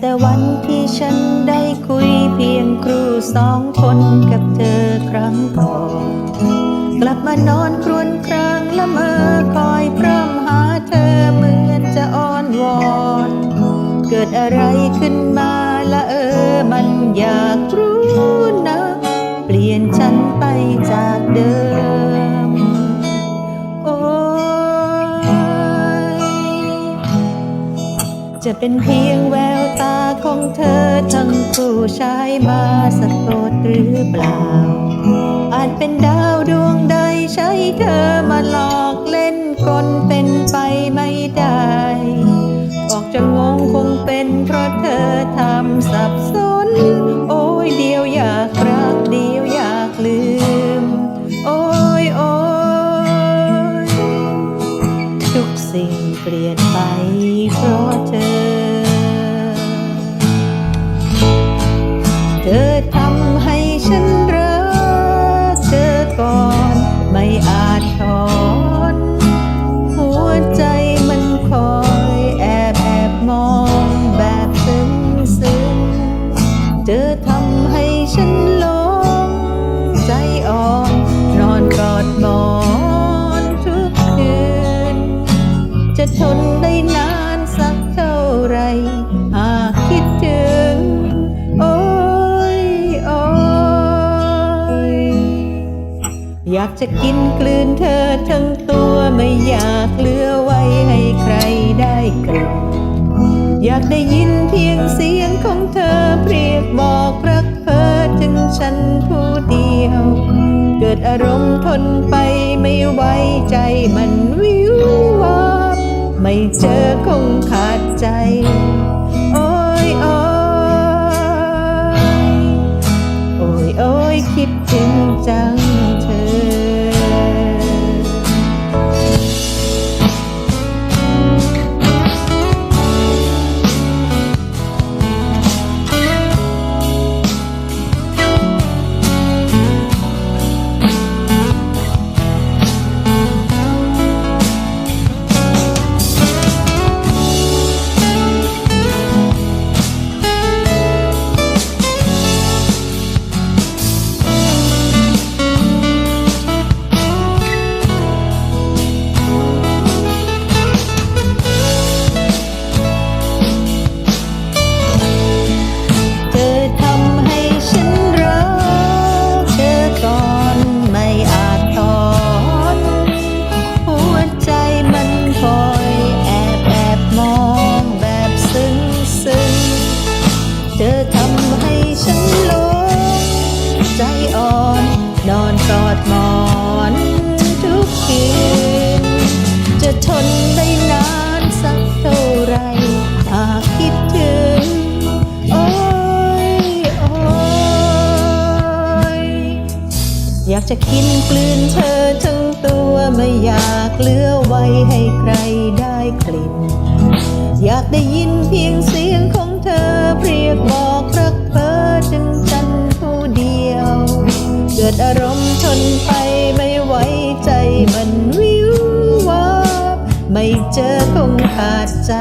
แต่วันที่ฉันได้คุยเพียงครูสองคนกับเธอครั้งก่อน กลับมานอนครวญครางละเมอคอยพร่ำหาเธอเหมือนจะอ้อนวอน เกิดอะไรขึ้นมาละเออมันอยากรู้นะ เปลี่ยนฉันไปจากเดิม โอ้ยจะเป็นเพียงแว ของเธอทั้งผู้ชายมาสะกดหรือเปล่า อาจเป็นดาวดวงใดใช้เธอมาหลอกเล่นกลเป็นไปไม่ได้ ออกจะงงคงเป็นเพราะเธอทำสับสน โอ้ยเดียวอยากรักเดียวอยากลืม โอ้ยโอ้ยทุกสิ่งเปลี่ยนไปเพราะเธอ อาจถอนหัวใจมันคอยแอบแอบมองแบบซึ้งซึ้งเธอทำให้ฉันหลงใจอ่อนนอนกอดหมอนทุกคืนจะทน อยากจะกินกลืนเธอทั้งตัวไม่อยากเหลือไว้ให้ใครได้กลิ่นอยากได้ยินเพียงเสียงของเธอเรียกบอกรักเพ้อถึงฉันผู้เดียว เกิดอารมณ์ทนไปไม่ไหวใจมันวิววับไม่เจอคงขาด กอดหมอนทุกคืน จะทนได้นานสักเท่าไหรหากคิดถึง โอ้ยโอ้ยอยากจะกินกลืนเธอทั้งตัวไม่อยากเลือไว้ให้ใครได้กลิ่น อยากได้ยินเพียงเสียงของ ขาดใจ